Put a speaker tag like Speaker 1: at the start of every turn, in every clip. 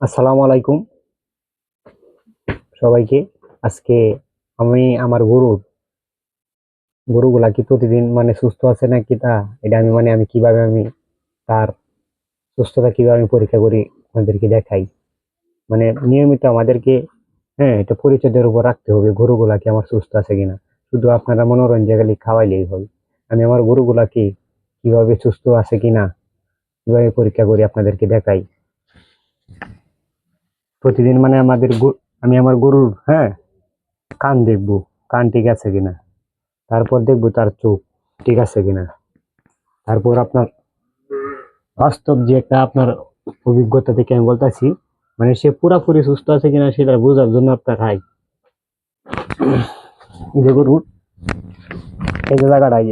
Speaker 1: আসসালামু আলাইকুম। সবাইকে আজকে আমি আমার গরুর গরুগুলা কি প্রতিদিন মানে সুস্থ আছে নাকি তা, এটা আমি মানে আমি কীভাবে আমি তার সুস্থতা কীভাবে আমি পরীক্ষা করি আপনাদেরকে দেখাই। মানে নিয়মিত আমাদেরকে হ্যাঁ এটা পরিচর্যার উপর রাখতে হবে গরুগুলা কি আমার সুস্থ আছে কিনা। শুধু আপনারা মনোরঞ্জন খালি খাওয়াইলেই হবে। আমি আমার গরুগুলাকে কীভাবে সুস্থ আছে কিনা, কীভাবে পরীক্ষা করি আপনাদেরকে দেখাই। প্রতিদিন মানে আমাদের আমি আমার গরুর হ্যাঁ কান দেখব, কান ঠিক আছে কিনা। তারপর দেখব তার চোখ ঠিক আছে কিনা। তারপর আপনার বাস্তব যে একটা আপনার অভিজ্ঞতা থেকে আমি বলতেছি মানে সে পুরাপুরি সুস্থ আছে কিনা সেটা বোঝার জন্য আপনার হাই। যে গরুর এই যে জায়গাটা, এই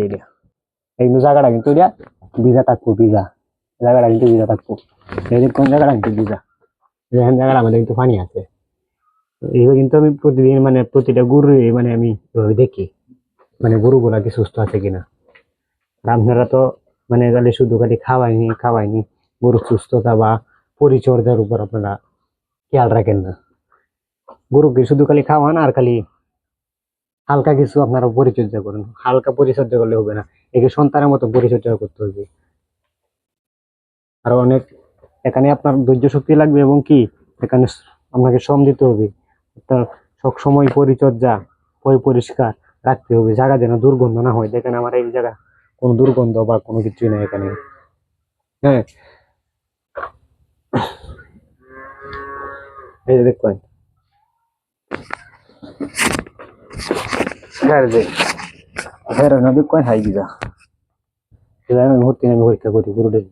Speaker 1: এই জায়গাটা কিন্তু এটা ভিজা থাকব, ভিজা। জায়গাটা কিন্তু ভিজা থাকব। এই কোন জায়গাটা কিন্তু ভিজা। যেখান জায়গাটা আমাদের কিন্তু পানি আছে। এইভাবে কিন্তু আমি প্রতিদিন মানে প্রতিটা গরু মানে আমি এভাবে দেখি। মানে গরুগুলা কি সুস্থ আছে কিনা। আর আপনারা তো মানে খালি শুধু খালি খাওয়াইনি খাওয়াইনি। গরুর সুস্থতা বা পরিচর্যার উপর আপনারা খেয়াল রাখেন না। গরুকে শুধু খালি খাওয়ান আর খালি হালকা কিছু আপনারা পরিচর্যা করেন। হালকা পরিচর্যা করলে হবে না। একে সন্তানের মতো পরিচর্যা করতে হবে। আর অনেক এখানে আপনার ধৈর্য শক্তি লাগবে এবং কি? এখানে আপনাকে শ্রম দিতে হবে। আপনার সবসময় পরিচর্যা পরিষ্কার রাখতে হবে। জায়গা যেন দুর্গন্ধ না হয়। দেখেন আমার এই জায়গা কোনো দুর্গন্ধ বা কোনো কিছুই নেই এখানে। হ্যাঁ। এই দেখবেন হ্যাঁ হ্যাঁ হাই দিদা আমি মুহূর্তে আমি পরীক্ষা করি গুরুদের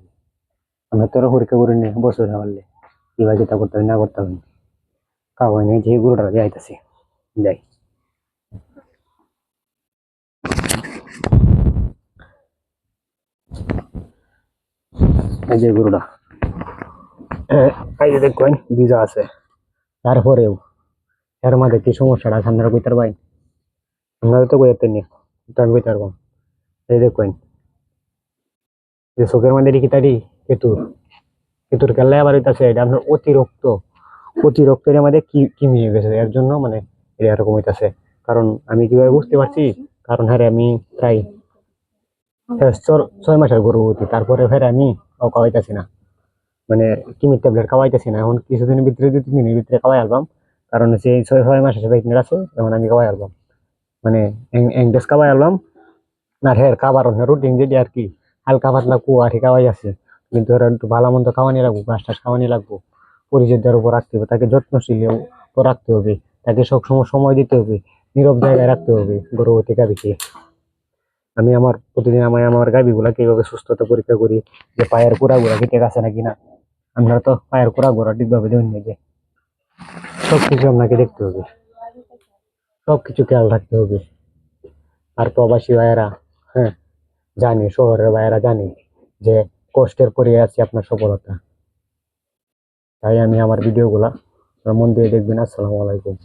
Speaker 1: আমরা তোরা পরীক্ষা করি নি, বছর না পারলে। কীভাবে যেটা করতে হবে না করতে হবে। খাওয়াই নাই যে গরুটা যাইতেছে যাই। যে গরুটা এই যে দেখুন বীজা আছে। তারপরেও এর মধ্যে কি সমস্যাটা আছে আপনারা কইতার ভাই আপনারা তো কইতেন নি, তো আমি কইতার কম এই দেখুন যে চোখের মধ্যে দেখি তারি কেতুর কেতুর কেল্লা আবার হইতাছে এটা আপনার অতিরিক্ত অতিরিক্তের মধ্যে কি কি মিশে গেছে এর জন্য মানে এরকম হইতাছে। কারণ আমি কীভাবে বুঝতে পারছি? কারণ হ্যাঁ আমি প্রায় হ্যাঁ, ছয় মাসের গর্ভবতী তারপরে ফের আমি ও খাওয়াইতেছি না। মানে কিমির ট্যাবলেট খাওয়াইতেছি না। এখন কিছুদিনের ভিতরে দু তিন দিনের ভিতরে খাওয়াই আলবাম কারণ হচ্ছে এই ছয় ছয় মাসের প্রেগনেন্ট আছে এখন আমি খাওয়াই আলবাম মানে এংডেস খাওয়াই আলবাম আর হ্যাঁ খাবার রুটিন যেটি আর কি হালকা পাতলা কুয়া ঠিক খাওয়াই আছে। কিন্তু এর একটু ভালো মন্দ খাওয়ানি লাগবো ঘাস টাস খাওয়ানি লাগবো। পরিচর্যার উপর রাখতে হবে, তাকে যত্নশীল রাখতে হবে, তাকে সবসময় সময় দিতে হবে, নীরব জায়গায় রাখতে হবে গর্ভবতী গাভীকে। আমি আমার, প্রতিদিন আমি আমার গাভীগুলাকে এইভাবে সুস্থতা পরীক্ষা করি যে পায়ের গোড়াগুলা কি ঠিক আছে নাকি না। আপনারা তো পায়ের গোড়া ঠিকভাবে দেবেন নাকি সবকিছু আপনাকে দেখতে হবে। সব কিছু খেয়াল রাখতে হবে। আর প্রবাসী ভাইয়েরা হ্যাঁ জানে, শহরের ভাইয়েরা জানে যে কষ্টের পরে আছি আপনার সফলতা। তাই আমি আমার ভিডিওগুলা মন দিয়ে দেখবেন। আসসালামু আলাইকুম।